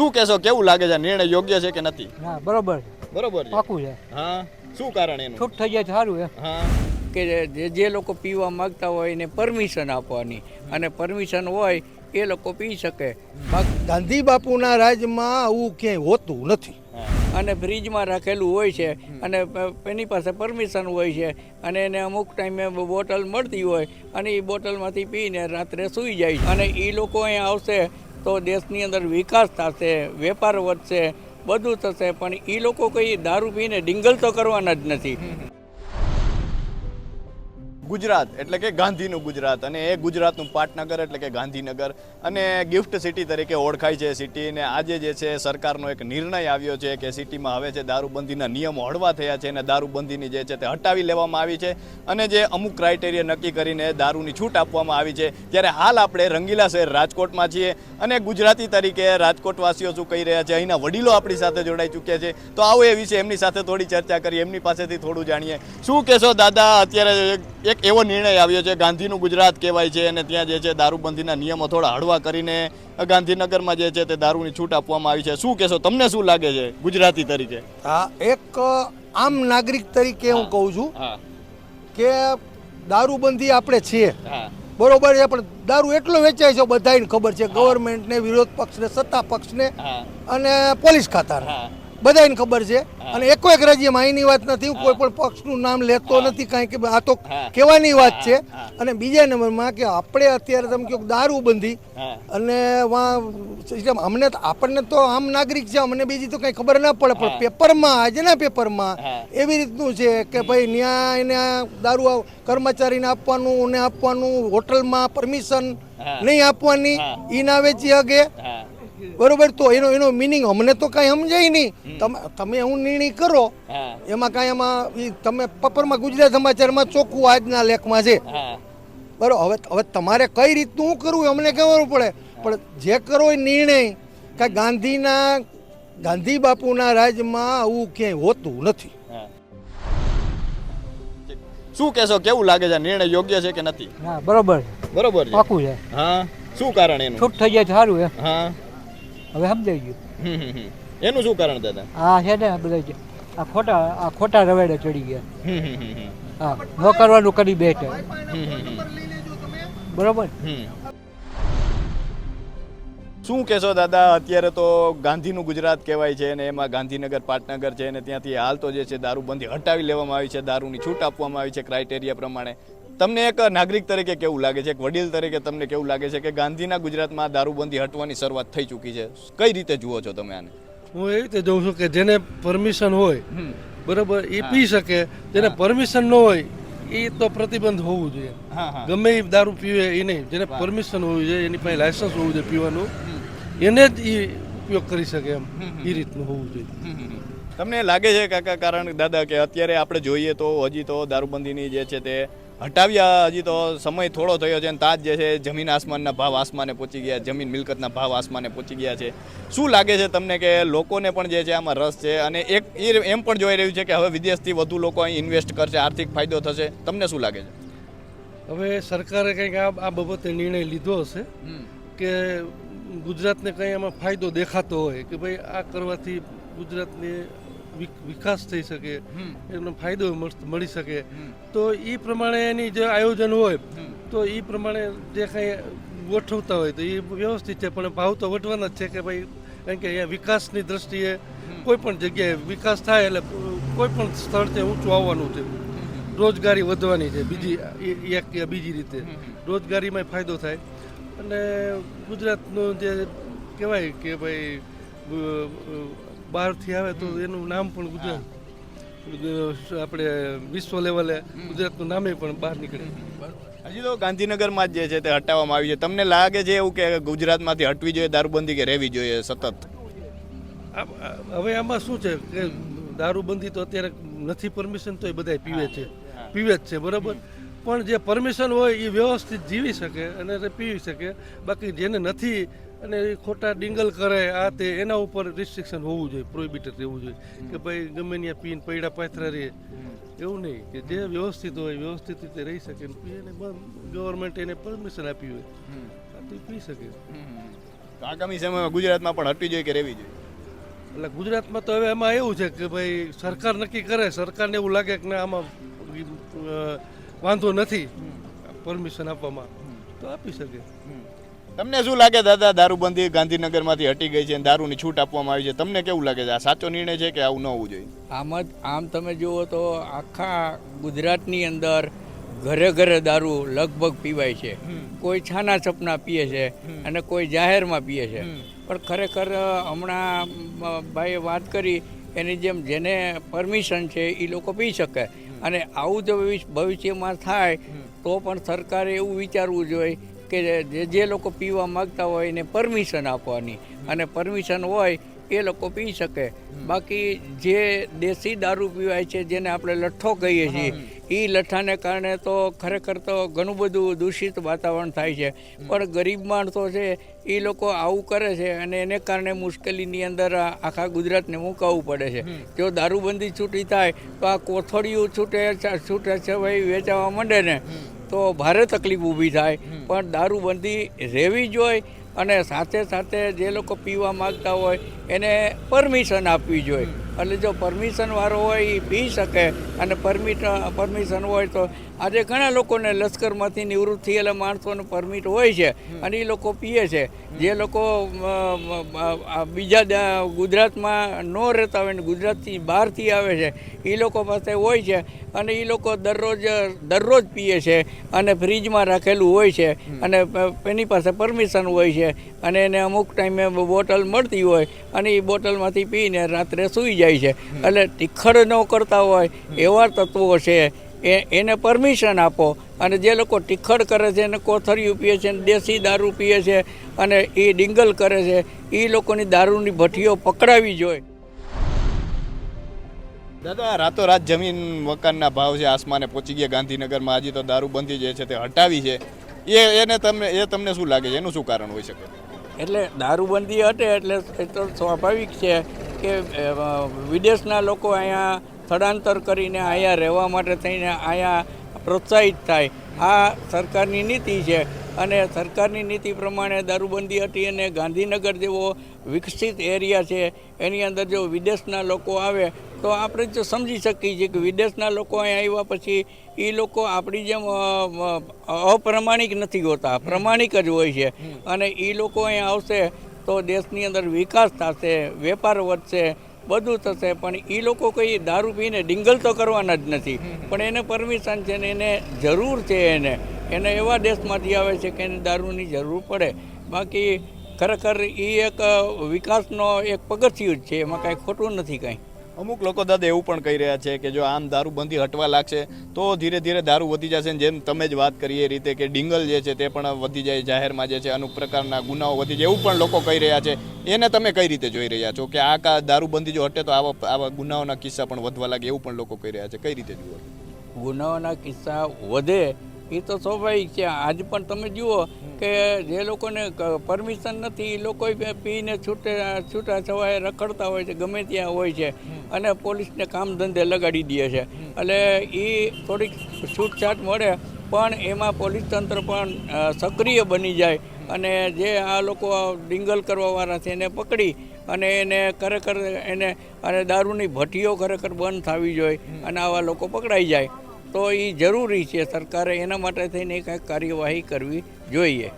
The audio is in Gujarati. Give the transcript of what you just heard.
શું કહેશો કેવું લાગે છે? નિર્ણય યોગ્ય છે કે નથી? હા બરોબર બરોબર છે? પાકું છે. હા. શું કારણ એનું? છૂટ થઈ જાય તો સારું એમ હા. કે જે જે લોકો પીવા માંગતા હોય એને પરમિશન આપવાની. અને પરમિશન હોય એ લોકો પી શકે. ગાંધી બાપુના રાજમાં આવું ક્યાંય હોતું નથી. અને ફ્રીજમાં રાખેલું હોય છે. અને એની પાસે પરમિશન હોય છે. અને એને અમુક ટાઈમે બોટલ મળતી હોય. અને એ બોટલમાંથી પીને રાત્રે સૂઈ જાય અને એ લોકો અહીંયા આવશે તો દેશની અંદર વિકાસ થશે, વેપાર વધશે, બધું થશે. પણ એ લોકો કંઈ દારૂ પીને ડિંગલ તો કરવાના જ નથી. ગુજરાત, એટલે કે ગાંધીનું ગુજરાત અને એ ગુજરાતનું પાટનગર એટલે કે ગાંધીનગર અને ગિફ્ટ સિટી તરીકે ઓળખાય છે સિટી ને આજે જે છે સરકારનો એક નિર્ણય આવ્યો છે કે સિટીમાં હવે છે દારૂબંધીના નિયમો હળવા થયા છે અને દારૂબંધીની જે છે તે હટાવી લેવામાં આવી છે અને જે અમુક ક્રાઇટેરિયા નક્કી કરીને દારૂની છૂટ આપવામાં આવી છે. ત્યારે હાલ આપણે રંગીલા શહેર રાજકોટમાં છીએ અને ગુજરાતી તરીકે રાજકોટવાસીઓ શું કહી રહ્યા છે? અહીંના વડીલો આપણી સાથે જોડાઈ ચૂક્યા છે. તો આવો એ વિશે એમની સાથે થોડી ચર્ચા કરીએ. એમની પાસેથી થોડું જાણીએ. શું કહેશો દાદા? અત્યારે એક એવો નિર્ણય આવ્યો છે. ગાંધીનું ગુજરાત કહેવાય છે અને ત્યાં જે છે દારૂબંધીના નિયમો થોડા હળવા કરીને ગાંધીનગરમાં જે છે તે દારૂની છૂટ આપવામાં આવી છે. શું કહેશો? તમને શું લાગે છે ગુજરાતી તરીકે? હા એક આમ નાગરિક તરીકે હું કહું છું કે દારૂબંધી આપણે છીએ. બરોબર છે પણ દારૂ એટલો વેચાય છે બધાને ખબર છે. ગવર્મેન્ટને વિરોધ પક્ષને સત્તા પક્ષને અને પોલીસ ખાતાને. બધાને ખબર છે. અને એકો એક રાજ્યમાં અહીંની વાત નથી કોઈ પણ પક્ષનું નામ લેતો નથી કાંઈ કે આ તો કહેવાની વાત છે. અને બીજા નંબરમાં કે આપણે અત્યારે તમે કહો દારૂ બંધી અને વાં અમને આપણને તો આમ નાગરિક છે અમને બીજી તો કંઈ ખબર ના પડે પણ પેપરમાં આજના પેપરમાં એવી રીતનું છે કે ભાઈ ત્યાં એને દારૂ કર્મચારીને આપવાનું ને આપવાનું હોટલમાં પરમિશન નહીં આપવાની. ઈ ના વેચી હગે. હા. બરોબર? તો એનો એનો મિનિંગ અમને તો કાંઈ સમજાય નહીં. તમે તમે હું નિર્ણય કરો એમાં કાંઈ એમાં તમે પપરમાં ગુજરાત સમાચારમાં ચોખ્ખું આજના લેખમાં છે. બરોબર હવે હવે તમારે કઈ રીતનું હું કરવું અમને ખબર પડે. પણ જે કરો એ નિર્ણય કે ગાંધીના ગાંધી બાપુના રાજમાં આવું ક્યાંય હોતું નથી. શું કહેશો કેવું લાગે છે? નિર્ણય યોગ્ય છે કે નથી? બરોબર બરોબર પાકું છે. હા. શું કારણ એનું? છૂટ થઈ જાય તો સારું એમ હા. હવે સમજાઈ ગયું. એનું શું કારણ દાદા? આ છે ને બધા આ ખોટા આ ખોટા રવાડે ચડી ગયા. હા ન કરવાનું કરી બેઠે. બરોબર? શું કહેશો દાદા? અત્યારે તો ગાંધીનું ગુજરાત કહેવાય છે અને એમાં ગાંધીનગર પાટનગર છે અને ત્યાંથી હાલ તો જે છે દારૂબંધી હટાવી લેવામાં આવી છે દારૂની છૂટ આપવામાં આવી છે ક્રાઇટેરિયા પ્રમાણે. તમને એક નાગરિક તરીકે કેવું લાગે છે? એક વડીલ તરીકે તમને કેવું લાગે છે કે ગાંધીના ગુજરાતમાં દારૂબંધી હટવાની શરૂઆત થઈ ચૂકી છે? કઈ રીતે જુઓ છો તમે આને? હું એવી રીતે જોઉં છું કે જેને પરમિશન હોય બરોબર એ પી શકે. જેને પરમિશન ન હોય એ તો પ્રતિબંધ હોવું જોઈએ. ગમે એ દારૂ પીવે એ નહીં. જેને પરમિશન હોવું જોઈએ એની પાસે લાયસન્સ હોવું જોઈએ પીવાનું એને જ એ ઉપયોગ કરી શકે એમ. એ રીતનું હોવું જોઈએ. તમને લાગે છે કાકા કારણ દાદા કે અત્યારે આપણે જોઈએ તો હજી તો દારૂબંધીની જે છે તે હટાવ્યા. હજી તો સમય થોડો થયો છે અને તાજ જે છે જમીન આસમાનના ભાવ આસમાને પહોંચી ગયા જમીન મિલકતના ભાવ આસમાને પહોંચી ગયા છે. શું લાગે છે તમને કે લોકોને પણ જે છે આમાં રસ છે? અને એક એ એમ પણ જોઈ રહ્યું છે કે હવે વિદેશથી વધુ લોકો અહીં ઇન્વેસ્ટ કરશે આર્થિક ફાયદો થશે. તમને શું લાગે છે? હવે સરકારે કંઈક આ બાબતે નિર્ણય લીધો હશે કે ગુજરાતને કંઈ એમાં ફાયદો દેખાતો હોય કે ભાઈ આ કરવાથી ગુજરાતને વિકાસ થઈ શકે એનો ફાયદો મળ- મળી શકે. તો એ પ્રમાણે એની જે આયોજન હોય તો એ પ્રમાણે જે કાંઈ ગોઠવતા હોય તો એ વ્યવસ્થિત છે. પણ ભાવ તો વટવાના જ છે કે ભાઈ કારણ કે અહીંયા વિકાસની દ્રષ્ટિએ કોઈ પણ જગ્યાએ વિકાસ થાય એટલે કોઈ પણ સ્થળથી ઊંચું આવવાનું છે. રોજગારી વધવાની છે બીજી એક કે બીજી રીતે. રોજગારીમાં ફાયદો થાય. અને ગુજરાતનું જે કહેવાય કે ભાઈ બહારથી આવે તો એનું નામ પણ ગુજરાત. આપણે વિશ્વ લેવલે ગુજરાતનું નામે પણ બહાર નીકળે. હજી તો ગાંધીનગરમાં જ જે છે તે હટાવવામાં આવી છે. તમને લાગે છે એવું કે ગુજરાતમાંથી હટવી જોઈએ દારૂબંધી કે રહેવી જોઈએ સતત? હવે આમાં શું છે કે દારૂબંધી તો અત્યારે નથી પરમિશન તો એ બધા પીવે છે. પીવે જ છે બરાબર? પણ જે પરમિશન હોય એ વ્યવસ્થિત જીવી શકે અને પીવી શકે. બાકી જેને નથી અને એ ખોટા ડિંગલ કરે આ તે એના ઉપર રિસ્ટ્રિક્શન હોવું જોઈએ પ્રોહિબિટેડ રહેવું જોઈએ. કે ભાઈ ગમે ત્યાં પીને પૈડા પાથરા રહે એવું નહીં કે જે વ્યવસ્થિત હોય વ્યવસ્થિત રીતે રહી શકે એને ગવર્મેન્ટ એને પરમિશન આપી હોય. તો પી શકે. આગામી સમયમાં ગુજરાતમાં પણ હટવી જોઈએ કે રહેવી જોઈએ? એટલે ગુજરાતમાં તો હવે એમાં એવું છે કે ભાઈ સરકાર નક્કી કરે સરકારને એવું લાગે કે ના આમાં વાંધો નથી પરમિશન આપવામાં. તો આપી શકે. તમને શું લાગે દાદા દારૂબંધી ગાંધીનગરમાંથી હટી ગઈ છે અને દારૂની છૂટ આપવામાં આવી છે? તમને કેવું લાગે છે? આ સાચો નિર્ણય છે કે આવું ન હોવું જોઈએ? આમ જ આમ તમે જુઓ તો આખા ગુજરાતની અંદર ઘરે ઘરે દારૂ લગભગ પીવાય છે. કોઈ છાના છપના પીએ છે અને કોઈ જાહેરમાં પીએ છે. પણ ખરેખર હમણાં ભાઈએ વાત કરી એની જેમ જેને પરમિશન છે એ લોકો પી શકે. અને આવું જો ભવિષ્ય- ભવિષ્યમાં થાય તો પણ સરકારે એવું વિચારવું જોઈએ કે જે જે લોકો પીવા માગતા હોય એને પરમિશન આપવાની. અને પરમિશન હોય એ લોકો પી શકે. બાકી જે દેશી દારૂ પીવાય છે જેને આપણે લઠ્ઠો કહીએ છીએ એ લઠ્ઠાને કારણે તો ખરેખર તો ઘણું બધું દૂષિત વાતાવરણ થાય છે. પણ ગરીબ માણસો છે એ લોકો આવું કરે છે અને એને કારણે મુશ્કેલીની અંદર આખા ગુજરાતને મુકાવવું પડે છે. જો દારૂબંધી છૂટી થાય તો આ કોથળીઓ છૂટે છૂટે છવાઈ વેચાવા માંડે ને. તો ભારે તકલીફ ઊભી થાય. પણ દારૂબંધી રહેવી જોઈએ અને સાથે સાથે જે લોકો પીવા માગતા હોય એને પરમિશન આપવી જોઈએ એટલે જો પરમિશનવાળો હોય એ પી શકે. અને પરમિટ પરમિશન હોય તો આજે ઘણા લોકોને લશ્કરમાંથી નિવૃત્ત થયેલા માણસોનું પરમિટ હોય છે. અને એ લોકો પીએ છે. જે લોકો બીજા ગુજરાતમાં ન રહેતા હોય ને ગુજરાતથી બહારથી આવે છે એ લોકો પાસે હોય છે. અને એ લોકો દરરોજ દરરોજ પીએ છે અને ફ્રીજમાં રાખેલું હોય છે. અને એની પાસે પરમિશન હોય છે. અને એને અમુક ટાઈમે બોટલ મળતી હોય અને એ બોટલમાંથી પીને રાત્રે સૂઈ જાય છે. એટલે ટીખડ ન કરતા હોય એવા તત્વો છે એ એને પરમિશન આપો. અને જે લોકો ટીખડ કરે છે એને કોથળીઓ પીએ છે અને દેશી દારૂ પીએ છે અને એ ડિંગલ કરે છે એ લોકોની દારૂની ભઠ્ઠીઓ પકડાવી જોઈએ દાદા રાતોરાત જમીન મકાનના ભાવ છે આસમાને પહોંચી ગયા. ગાંધીનગરમાં હજી તો દારૂબંધી જે છે તે હટાવી છે. એ એને તમને એ તમને શું લાગે છે? એનું શું કારણ હોઈ શકે? એટલે દારૂબંધી હટે એટલે એ તો સ્વાભાવિક છે. કે વિદેશના લોકો અહીંયા સ્થળાંતર કરીને અહીંયા રહેવા માટે થઈને અહીંયા પ્રોત્સાહિત થાય. આ સરકારની નીતિ છે અને સરકારની નીતિ પ્રમાણે દારૂબંધી હતી અને ગાંધીનગર જેવો વિકસિત એરિયા છે એની અંદર જો વિદેશના લોકો આવે તો આપણે જો સમજી શકીએ છીએ કે વિદેશના લોકો અહીંયા આવ્યા પછી એ લોકો આપણી જેમ અપ્રમાણિક નથી હોતા પ્રમાણિક જ હોય છે. અને એ લોકો અહીંયા આવશે તો દેશની અંદર વિકાસ થશે, વેપાર વધશે, બધું થશે. પણ એ લોકો કોઈ દારૂ પીને ડિંગલ તો કરવાના જ નથી. પણ એને પરમિશન છે ને એને જરૂર છે એને. એને એવા દેશમાંથી આવે છે કે એને દારૂની જરૂર પડે. બાકી ખરેખર એ એક વિકાસનો એક પગથિયું જ છે. એમાં કાંઈ ખોટું નથી કાંઈ. અમુક લોકો દાદા એવું પણ કહી રહ્યા છે કે જો આમ દારૂબંધી હટવા લાગશે, તો ધીરે ધીરે દારૂ વધી જશે. જેમ તમે જ વાત કરી એ રીતે કે ડિંગલ જે છે તે પણ વધી જાય, જાહેરમાં જે છે અમુક પ્રકારના ગુનાઓ વધી જાય એવું પણ લોકો કહી રહ્યા છે. એને તમે કઈ રીતે જોઈ રહ્યા છો કે આ દારૂબંધી જો હટે તો આવા આવા ગુનાઓના કિસ્સા પણ વધવા લાગે એવું પણ લોકો કહી રહ્યા છે? કઈ રીતે જુઓ? ગુનાઓના કિસ્સા વધે એ તો સ્વાભાવિક છે. આજ પણ તમે જુઓ કે જે લોકોને પરમિશન નથી એ લોકો પીને છૂટે છૂટા છવાય રખડતા હોય છે ગમે ત્યાં હોય છે. અને પોલીસને કામ ધંધે લગાડી દે છે. એટલે એ થોડીક છૂટછાટ મળે પણ એમાં પોલીસ તંત્ર પણ સક્રિય બની જાય. અને જે આ લોકો ડિંગલ કરવાવાળા છે એને પકડી અને એને ખરેખર એને અને દારૂની ભઠ્ઠીઓ ખરેખર બંધ થવી જોઈએ અને આવા લોકો પકડાઈ જાય. તો એ જરૂરી છે સરકારે એના માટે થઈને કંઈક કાર્યવાહી કરવી જોઈએ.